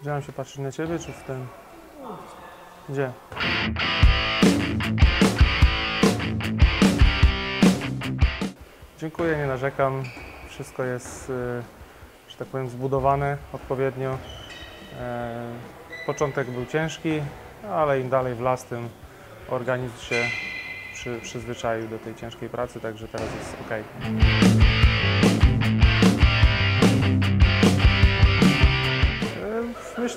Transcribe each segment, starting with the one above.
Gdzie mam się patrzeć na ciebie, czy w ten? Gdzie? Dziękuję, nie narzekam. Wszystko jest, y, że tak powiem, zbudowane odpowiednio. E, Początek był ciężki, ale im dalej w las, tym organizm się przy, przyzwyczaił do tej ciężkiej pracy, także teraz jest ok.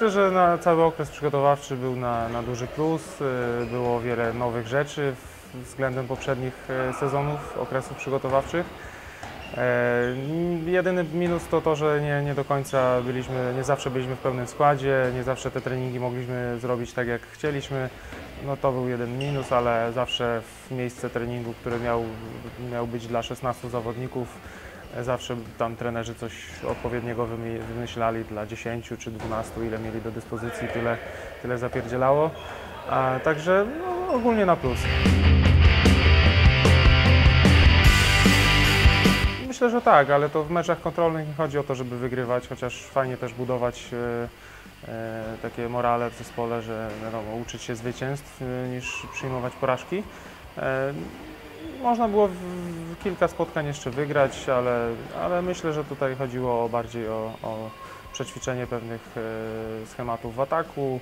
Myślę, że na cały okres przygotowawczy był na, na duży plus. E, Było wiele nowych rzeczy względem poprzednich e, sezonów, okresów przygotowawczych. E, Jedyny minus to to, że nie, nie do końca byliśmy, nie zawsze byliśmy w pełnym składzie, nie zawsze te treningi mogliśmy zrobić tak jak chcieliśmy. No to był jeden minus, ale zawsze w miejsce treningu, które miał, miał być dla 16 zawodników, zawsze tam trenerzy coś odpowiedniego wymyślali dla 10 czy 12, ile mieli do dyspozycji, tyle, tyle zapierdzielało. A, także no, ogólnie na plus. Myślę, że tak, ale to w meczach kontrolnych nie chodzi o to, żeby wygrywać, chociaż fajnie też budować e, e, takie morale w zespole, że wiadomo, uczyć się zwycięstw e, niż przyjmować porażki. Można było kilka spotkań jeszcze wygrać, ale, ale myślę, że tutaj chodziło bardziej o, o przećwiczenie pewnych e, schematów w ataku,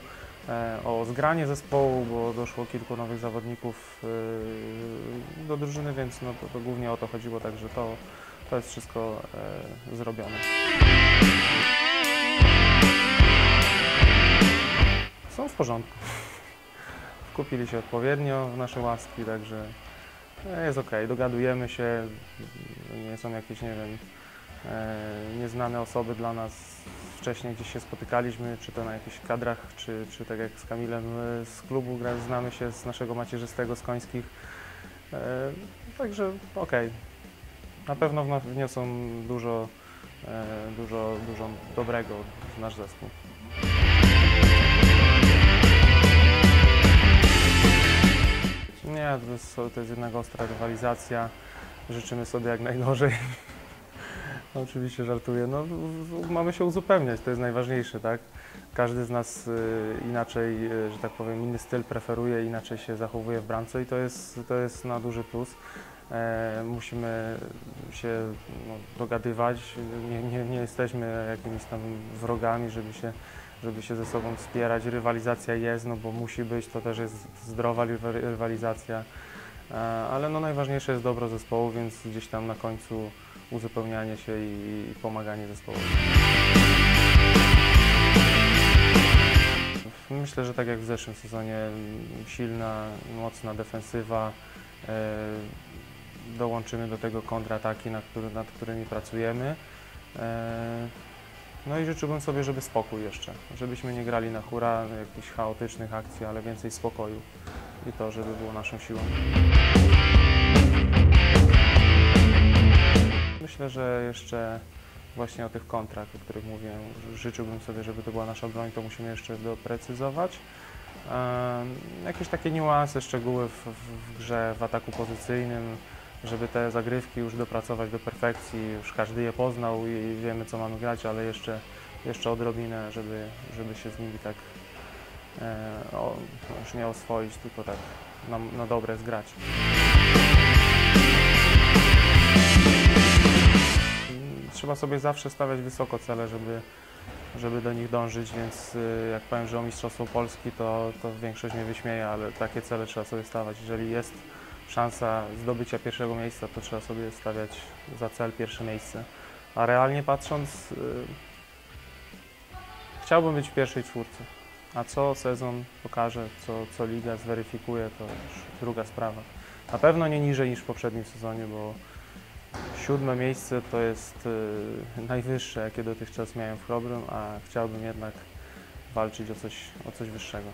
e, o zgranie zespołu, bo doszło kilku nowych zawodników e, do drużyny, więc no, to, to głównie o to chodziło, także to, to jest wszystko zrobione. Są w porządku. Kupili się odpowiednio w nasze łaski, także jest ok. Dogadujemy się. Nie są jakieś, nie wiem, e, nieznane osoby dla nas. Wcześniej gdzieś się spotykaliśmy, czy to na jakichś kadrach, czy, czy tak jak z Kamilem e, z klubu, znamy się z naszego macierzystego, z końskich. E, Także okej. Na pewno wno- wniosą dużo, dużo, dużo dobrego w nasz zespół. To jest, jednak ostra rywalizacja. Życzymy sobie jak najgorzej. Oczywiście żartuję. No, mamy się uzupełniać, to jest najważniejsze, tak? Każdy z nas y, inaczej, y, że tak powiem, inny styl preferuje, inaczej się zachowuje w bramce i to jest, to jest na duży plus. E, musimy się no, dogadywać, nie, nie, nie jesteśmy jakimiś tam wrogami, żeby się, żeby się ze sobą wspierać. Rywalizacja jest, no bo musi być, to też jest zdrowa rywa- rywalizacja, E, ale no najważniejsze jest dobro zespołu, więc gdzieś tam na końcu uzupełnianie się i, pomaganie zespołowi. Myślę, że tak jak w zeszłym sezonie, silna, mocna defensywa. e, Dołączymy do tego kontrataki, nad, który, nad którymi pracujemy. No i życzyłbym sobie, żeby spokój jeszcze, żebyśmy nie grali na hura, jakichś chaotycznych akcji, ale więcej spokoju i to, żeby było naszą siłą. Myślę, że jeszcze właśnie o tych kontrach, o których mówiłem, życzyłbym sobie, żeby to była nasza broń, to musimy jeszcze doprecyzować. Jakieś takie niuanse, szczegóły w, w, w grze, w ataku pozycyjnym, żeby te zagrywki już dopracować do perfekcji, już każdy je poznał i wiemy co mamy grać, ale jeszcze, jeszcze odrobinę, żeby, żeby się z nimi tak e, o, już nie oswoić, tylko tak na, na dobre zgrać. Trzeba sobie zawsze stawiać wysoko cele, żeby, żeby do nich dążyć, więc y, jak powiem, że o Mistrzostwo Polski, to, to większość mnie wyśmieje, ale takie cele trzeba sobie stawiać. Jeżeli jest szansa zdobycia pierwszego miejsca, to trzeba sobie stawiać za cel pierwsze miejsce. A realnie patrząc, y, chciałbym być w pierwszej czwórce. A co sezon pokaże, co, co liga zweryfikuje, to już druga sprawa. Na pewno nie niżej niż w poprzednim sezonie, bo siódme miejsce to jest y, najwyższe, jakie dotychczas miałem w Chrobrym, a chciałbym jednak walczyć o coś, o coś wyższego.